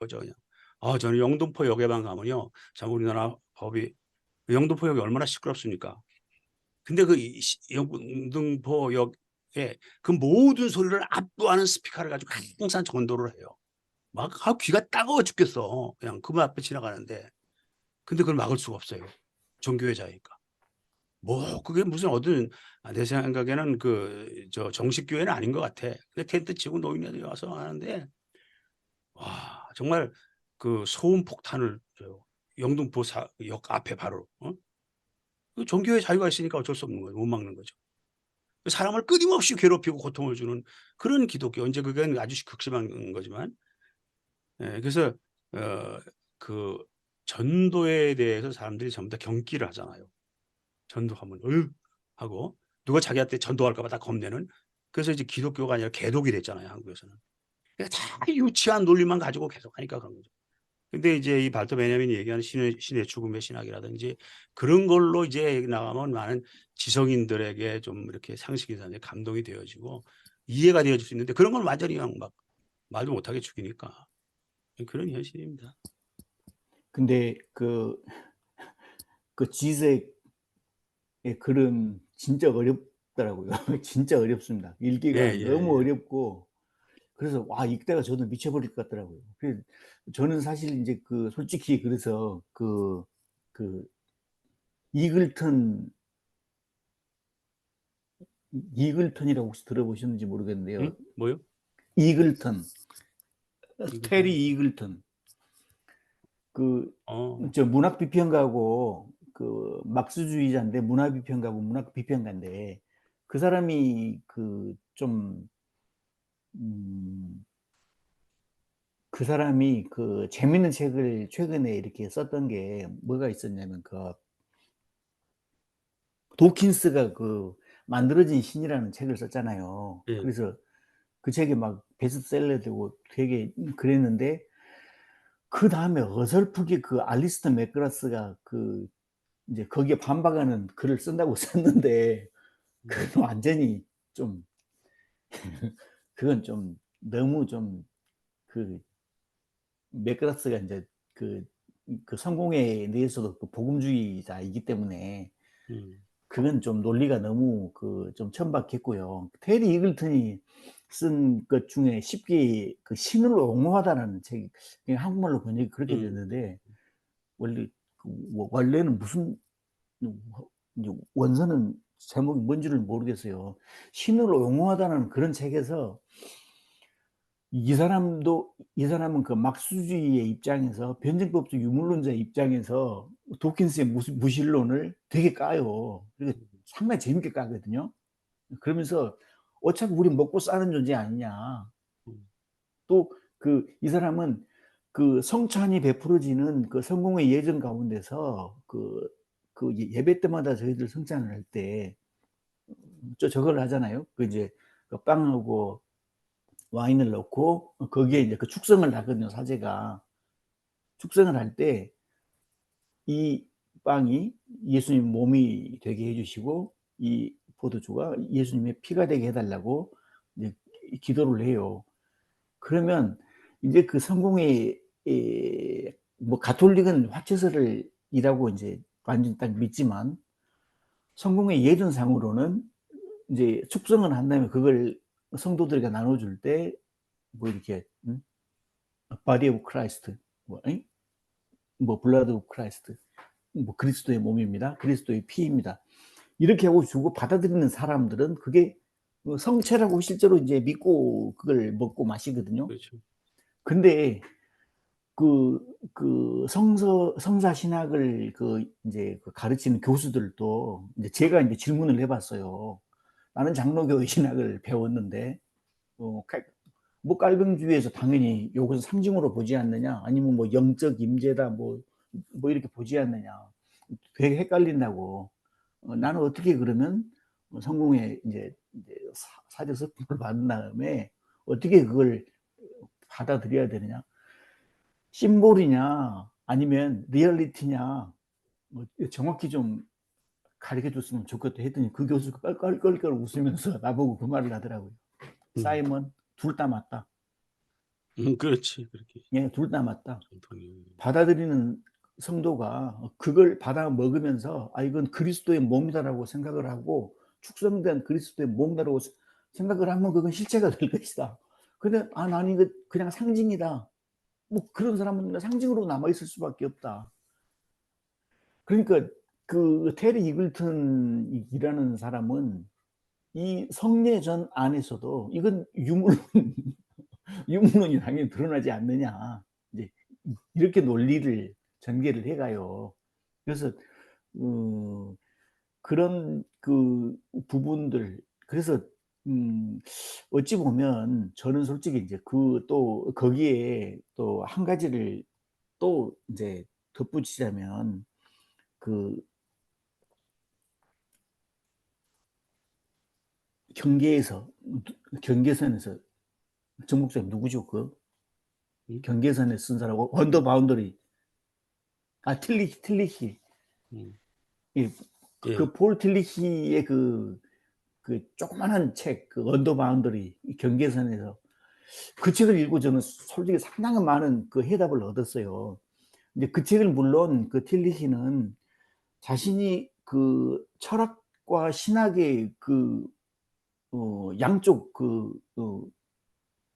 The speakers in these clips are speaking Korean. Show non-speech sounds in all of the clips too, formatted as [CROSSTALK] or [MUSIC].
거죠 그냥. 아 저는 영등포 역에만 가면요. 참 우리나라 법이 영등포역이 얼마나 시끄럽습니까? 근데 그 영등포역에 그 모든 소리를 압도하는 스피커를 가지고 항상 전도를 해요. 막 아 귀가 따가워 죽겠어. 그냥 그 앞에 지나가는데. 근데 그걸 막을 수가 없어요. 종교회자니까. 뭐 그게 무슨 어떤 아내 생각에는 그 저 정식 교회는 아닌 것 같아. 근데 텐트 치고 노인네들이 와서 하는데 와 정말 그 소음 폭탄을 저 영등포 사 역 앞에 바로 어? 그 종교의 자유가 있으니까 어쩔 수 없는 거예요. 못 막는 거죠. 그 사람을 끊임없이 괴롭히고 고통을 주는 그런 기독교. 인제 그건 아주 극심한 거지만 예 그래서 어 그 전도에 대해서 사람들이 전부 다 경기를 하잖아요. 전도하면 "어유." 하고 누가 자기한테 전도할까 봐 다 겁내는 그래서 이제 기독교가 아니라 개독이 됐잖아요, 한국에서는. 다 유치한 논리만 가지고 계속 하니까 그런 거죠. 근데 이제 이 발터 베냐민이 얘기하는 신의 신의 죽음의 신학이라든지 그런 걸로 이제 나가면 많은 지성인들에게 좀 이렇게 상식이나 감동이 되어지고 이해가 되어질 수 있는데 그런 건 완전히 그냥 막 말도 못하게 죽이니까. 그런 현실입니다. 근데 그 그 지색의 글은 진짜 어렵더라고요. [LAUGHS] 진짜 어렵습니다. 읽기가 예예예. 너무 어렵고 그래서 와 읽다가 저도 미쳐버릴 것 같더라고요. 그 저는 사실 인제 그 솔직히 그래서 그그 이글턴 이 이글턴이라고 혹시 들어보셨는지 모르겠는데요. 응? 뭐요? 이글턴. 이글턴. 테리 이글턴. 그 어. 저 문학 비평가고 그 막스주의자인데 문학 비평가고 문학 비평가인데 그 사람이 그 좀 음 그 사람이 그 재밌는 책을 최근에 이렇게 썼던 게 뭐가 있었냐면 그 도킨스가 그 만들어진 신이라는 책을 썼잖아요. 예. 그래서 그 책이 막 베스트셀러 되고 되게 그랬는데 그 다음에 어설프게 그 알리스터 맥그라스가 그 인제 거기에 반박하는 글을 쓴다고 [LAUGHS] 썼는데 음. 그건 완전히 좀 그건 좀 너무 좀 그 맥그라스가 인제 그 그 성공회에 대해서도 그 복음주의자이기 때문에 음. 그건 좀 논리가 너무 그 좀 천박했고요. 테리 이글턴이 쓴 것 중에 쉽게 그 신을 옹호하다라는 책이 그냥 한국말로 번역이 그렇게 음. 됐는데 원래 그워 원래는 무슨 이제 원서는 제목이 뭔지를 모르겠어요. 신을 옹호하다는 그런 책에서 이 사람도 이 사람은 그 막스주의의 입장에서 변증법적 유물론자의 입장에서 도킨스의 무신론을 되게 까요. 그리고 상당히 재밌게 까거든요. 그러면서 "어차피 우리 먹고 사는 존재 아니냐." 음. 또그 이 사람은 그 성찬이 베풀어지는 그 성공의 예전 가운데서 그 그예 예배 때마다 저희들 성찬을 할 때 저 저걸 하잖아요. 그 이제 그 빵하고 와인을 넣고 어 거기에 이제 그 축성을 하거든요, 사제가. 축성을 할 때 이 빵이 예수님 몸이 되게 해 주시고 이 포도주가 예수님의 피가 되게 해 달라고 이제 기도를 해요. 그러면 인제 그 성공의 이뭐 가톨릭은 화채설을 이라고 인제 완전히 딱 믿지만 성공의 예전상으로는 인제 축성을 한 다음에 그걸 성도들에게 나눠 줄 때 뭐 이렇게 음 body of Christ 뭐 잉? 뭐 blood of Christ 뭐 그리스도의 몸입니다. 그리스도의 피입니다. 이렇게 하고 주고 받아들이는 사람들은 그게 그 성체라고 실제로 인제 믿고 그걸 먹고 마시거든요. 그렇죠. 근데 그 그 성서 성사 신학을 그 인제 그 가르치는 교수들도 인제 제가 인제 질문을 해 봤어요. 나는 장로교의 신학을 배웠는데 어칼뭐 깔병주의에서 당연히 요것을 상징으로 보지 않느냐 아니면 뭐 영적 임재다 뭐 뭐 이렇게 보지 않느냐. 되게 헷갈린다고. 어 나는 어떻게 그러면 어 성공의 인제 인제 사 사제 서품을 받은 다음에 어떻게 그걸 받아들여야 되느냐. 심볼이냐 아니면 리얼리티냐 뭐 정확히 좀 가르쳐 줬으면 좋겠다 했더니 그 교수가 깔깔깔깔 웃으면서 [LAUGHS] 나보고 그 말을 하더라고요. 음. "사이먼 둘 다 맞다." 음, 그렇지. 그렇게. 예, 둘 다 맞다. 전통이. 받아들이는 성도가 그걸 받아 먹으면서 아 이건 그리스도의 몸이다라고 생각을 하고 축성된 그리스도의 몸이다라고 생각을 하면 그건 실체가 될 것이다. 근데 아 나는 이거 그냥 상징이다. 뭐 그런 사람은 상징으로 남아 있을 수밖에 없다. 그러니까 그 테리 이글턴이라는 사람은 이 성례전 안에서도 이건 유물론 [LAUGHS] 유물론이 당연히 드러나지 않느냐 이제 이렇게 논리를 전개를 해가요. 그래서 어, 그런 그 부분들 그래서 음, 어찌 보면 저는 솔직히 이제 그 또 거기에 또 한 가지를 또 이제 덧붙이자면 그 경계에서 경계선에서 정목사님 누구죠 그 음? 경계선에 쓴 사람하고 언더 바운더리 아 틀리히 틀리히 음. 예, 예. 그폴 틀리히의 그, 그 조그만한 책, 그 언더 바운더리, 이 경계선에서 그 책을 읽고 저는 솔직히 상당히 많은 그 해답을 얻었어요. 근데 그 책을 물론 그 틸리히는 자신이 그 철학과 신학의 그, 어, 양쪽 그, 어,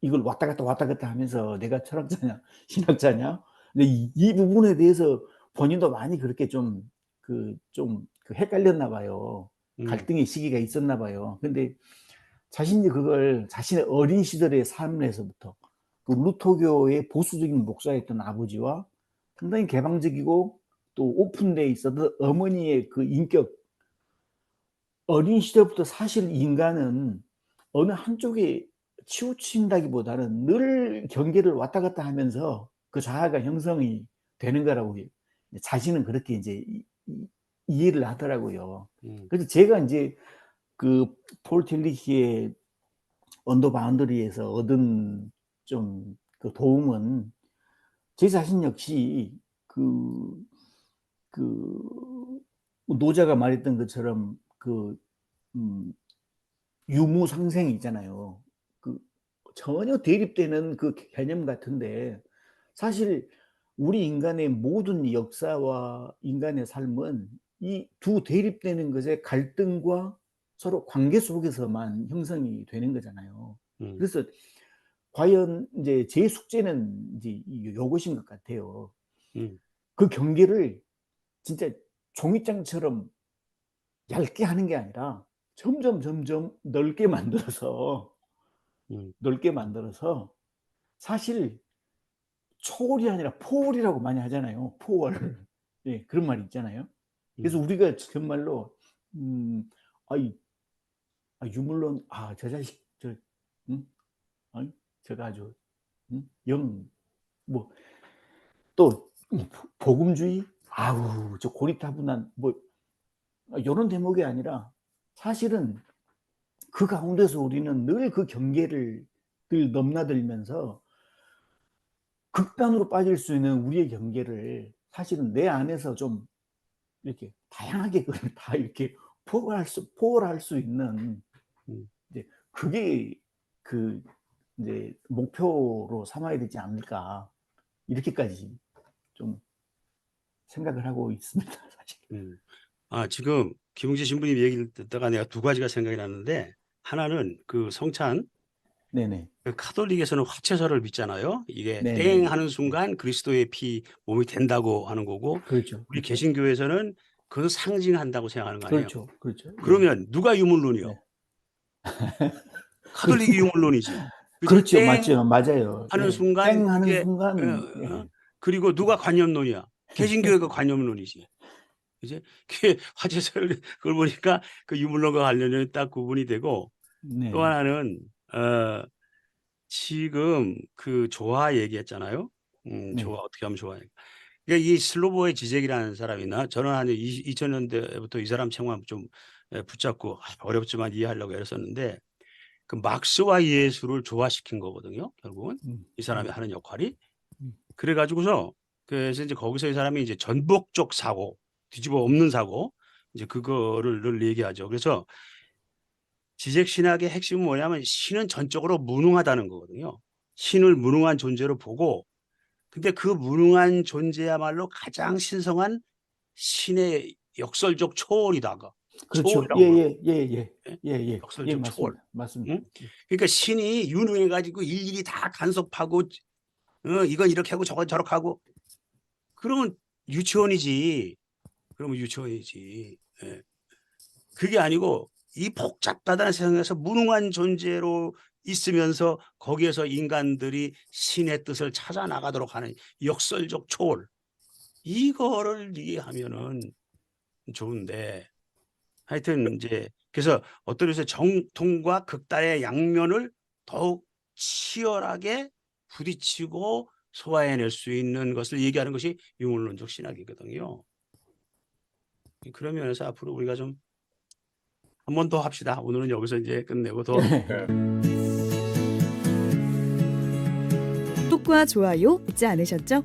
이걸 왔다 갔다 왔다 갔다 하면서 내가 철학자냐, [LAUGHS] 신학자냐. 근데 이, 이 부분에 대해서 본인도 많이 그렇게 좀, 그, 좀, 그 헷갈렸나 봐요. 음. 갈등의 시기가 있었나 봐요. 근데 자신이 그걸 자신의 어린 시절의 삶에서부터 그 루터교의 보수적인 목사였던 아버지와 상당히 개방적이고 또 오픈되어 있었던 어머니의 그 인격 어린 시절부터 사실 인간은 어느 한쪽에 치우친다기보다는 늘 경계를 왔다 갔다 하면서 그 자아가 형성이 되는 거라고 자신은 그렇게 이제 이- 이해를 하더라고요. 음. 그래서 제가 이제 그 폴 틸리히의 언더 바운더리에서 얻은 좀 그 도움은 제 자신 역시 그, 그 노자가 말했던 것처럼 그, 음, 유무상생이 있잖아요. 그 전혀 대립되는 그 개념 같은데 사실 우리 인간의 모든 역사와 인간의 삶은 이 두 대립되는 것의 갈등과 서로 관계 속에서만 형성이 되는 거잖아요. 음. 그래서 과연 이제 제 숙제는 이제 이- 요것인 것 같아요. 음. 그 경계를 진짜 종이장처럼 얇게 하는 게 아니라 점점 점점 넓게 [LAUGHS] 만들어서 음. 넓게 만들어서 사실 초월이 아니라 포월이라고 많이 하잖아요. 포월. 예, 그런 말 있잖아요. 그래서 음. 우리가 정말로 음, 아이 아, 유물론 아저 자식 저 응? 아이 제가 아주 응? 영뭐 또 복음주의 아우 저 고리타분한 뭐 이런 대목이 아니라 사실은 그 가운데서 우리는 늘 그 경계를 늘 넘나들면서 극단으로 빠질 수 있는 우리의 경계를 사실은 내 안에서 좀 이렇게 다양하게 그걸 [LAUGHS] 다 이렇게 포괄할 수 포괄할 수 있는 음. 이제 그게 그 이제 목표로 삼아야 되지 않을까 이렇게까지 좀 생각을 하고 있습니다 [LAUGHS] 사실. 음. 아, 지금 김웅재 신부님 얘기를 듣다가 내가 두 가지가 생각이 났는데 하나는 그 성찬 네네 그 카톨릭에서는 화채설을 믿잖아요. 이게 네, 땡 네. 하는 순간 그리스도의 피 몸이 된다고 하는 거고 그렇죠. 우리 그렇죠. 개신교에서는 그건 상징한다고 생각하는 거 아니에요. 그렇죠. 그렇죠. 네. 그러면 누가 유물론이요? 네. [LAUGHS] 카톨릭이 유물론이지. 그죠? 그렇죠. 땡 맞죠. 맞아요. 하는 예. 순간 땡 하는 그게, 순간 어, 예. 어? 그리고 누가 관념론이야? 개신교회가 관념론이지. 이제 그 [LAUGHS] 화제설 그걸 보니까 그 유물론과 관련련이 딱 구분이 되고 네. 또 하나는 어 지금 그 조화 얘기했잖아요. 음, 네. 조화 어떻게 하면 좋아요? 그러니까 이 슬로보의 지적이라는 사람이나 저는 한 2000년대부터 이 사람 책만 좀 예, 붙잡고 아, 어렵지만 이해하려고 애썼는데 그 막스와 예수를 조화시킨 거거든요. 결국은 음, 이 사람이 음, 하는 역할이 음. 그래가지고서 그래서 이제 거기서 이 사람이 이제 전복적 사고 뒤집어 엎는 사고 이제 그거를 늘 얘기하죠. 그래서 지적 신학의 핵심은 뭐냐면 신은 전적으로 무능하다는 거거든요. 신을 무능한 존재로 보고 근데 그 무능한 존재야말로 가장 신성한 신의 역설적 초월이다가 그렇죠. 초월이라고 예예예 예. 예, 예, 예. 역설적 예, 초월. 맞습니다. 맞습니다. 응? 그러니까 신이 유능해 가지고 일일이 다 간섭하고 어, 이건 이렇게 하고 저건 저렇게 하고 그러면 유치원이지. 그러면 유치원이지. 예. 그게 아니고 이 복잡하다는 세상에서 무능한 존재로 있으면서 거기에서 인간들이 신의 뜻을 찾아 나가도록 하는 역설적 초월. 이거를 이해하면은 좋은데 하여튼 이제 그래서 어떤 의미에서 정통과 극단의 양면을 더욱 치열하게 부딪히고 소화해낼 수 있는 것을 얘기하는 것이 유물론적 신학이거든요. 그런 면에서 앞으로 우리가 좀 한 번 더 합시다. 오늘은 여기서 이제 끝내고 더 [LAUGHS] 구독과 좋아요 잊지 않으셨죠?